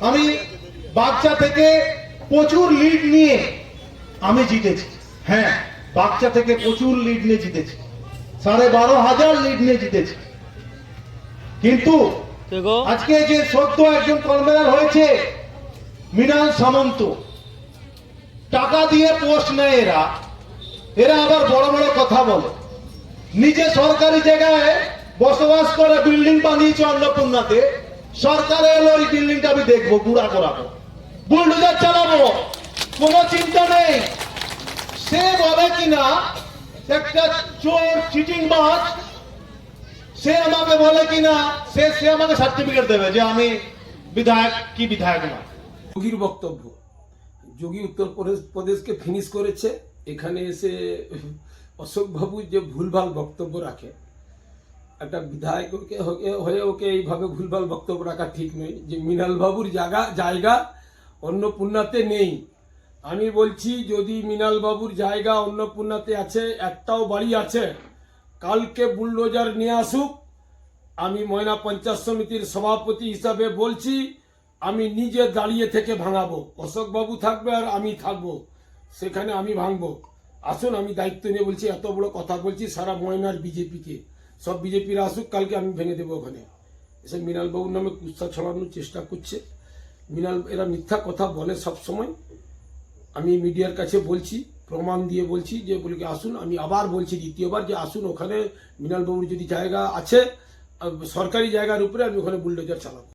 আমি বাচ্চা থেকে প্রচুর লিড নিয়ে আমি জিতেছি। হ্যাঁ বাচ্চা থেকে প্রচুর লিড নিয়ে জিতেছি। সাড়ে বারো হাজার লিড নিয়ে জিতেছি। কিন্তু আজকে যে সদ্য একজন কনভেনার হয়েছে মৃণাল সামন্ত। টাকা দিয়ে পোস্ট নেয় এরা। এরা আবার বড় বড় কথা বলে। নিজে সরকারি জায়গায় বসবাস করে বিল্ডিং বানিয়েছে অন্নপূর্ণাতে। সরকারে এলো ওই বিল্ডিংটা আমি দেখব গুড়া করাবো। বুলডোজার চালাবো। কোনো চিন্তা নেই। সে বলে কিনা, একটা চোর চিটিং বাজ সে আমাকে বলে কিনা, সে সে আমাকে সার্টিফিকেট দেবে যে আমি বিধায়ক, কি বিধায়ক না। যোগীর বক্তব্য। যোগী উত্তর প্রদেশকে ফিনিশ করেছে। এখানে এসে অশোক বাবু যে ভুলভাল বক্তব্য রাখে একটা বিধায়ককে হয়ে- ওকে এইভাবে ভুলভাল বক্তব্য রাখা ঠিক নয়। যে মৃণালবাবুর জায়গা জায়গা অন্নপূর্ণাতে নেই। আমি বলছি, যদি মৃণালবাবুর জায়গা অন্নপূর্ণাতে আছে, একটাও বাড়ি আছে, কালকে বুলডোজার নিয়ে আসুক। আমি ময়না পঞ্চায়েত সমিতির সভাপতি হিসাবে বলছি, আমি নিজে দাঁড়িয়ে থেকে ভাঙাবো। অশোক বাবু থাকবে আর আমি থাকব। সেখানে আমি ভাঙবো। আসুন, আমি দায়িত্ব নিয়ে বলছি, এত বড় কথা বলছি সারা ময়নার বিজেপিকে। সব বিজেপিরা আসুক, কালকে আমি ভেঙে দেবো ওখানে। এসব মৃণাল বাবুর নামে কুস্তা ছড়ানোর চেষ্টা করছে। মৃণাল, এরা মিথ্যা কথা বলে সব সময়। আমি মিডিয়ার কাছে বলছি, প্রমাণ দিয়ে বলছি যে বলি আসুন, আমি আবার বলছি দ্বিতীয়বার যে আসুন, ওখানে মৃণাল বাবুর যদি জায়গা আছে সরকারি জায়গার উপরে আমি ওখানে বুলডোজার চালাবো।